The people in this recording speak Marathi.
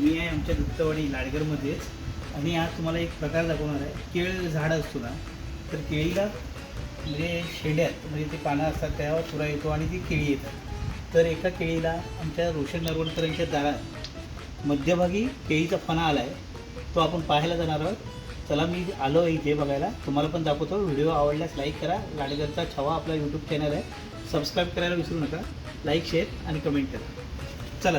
मी आहे आमच्या दत्तवाडी लाडगरमध्येच आणि आज तुम्हाला एक प्रकार दाखवणार आहे. केळ झाड असतो ना तर केळीला म्हणजे शेंड्यात म्हणजे ते पानं असतात त्यावर चुरा येतो आणि ती केळी येतात. तर एका केळीला आमच्या रोशन नरवणकरांच्या दारात मध्यभागी केळीचा फणा आला आहे तो आपण पाहायला जाणार आहोत. चला मी आलो आहे इथे बघायला. तुम्हाला पण दाखवतो. व्हिडिओ आवडल्यास लाईक करा. लाडगरचा छवा आपला यूट्यूब चॅनल आहे. सबस्क्राईब करायला विसरू नका. लाईक शेअर आणि कमेंट करा. चला.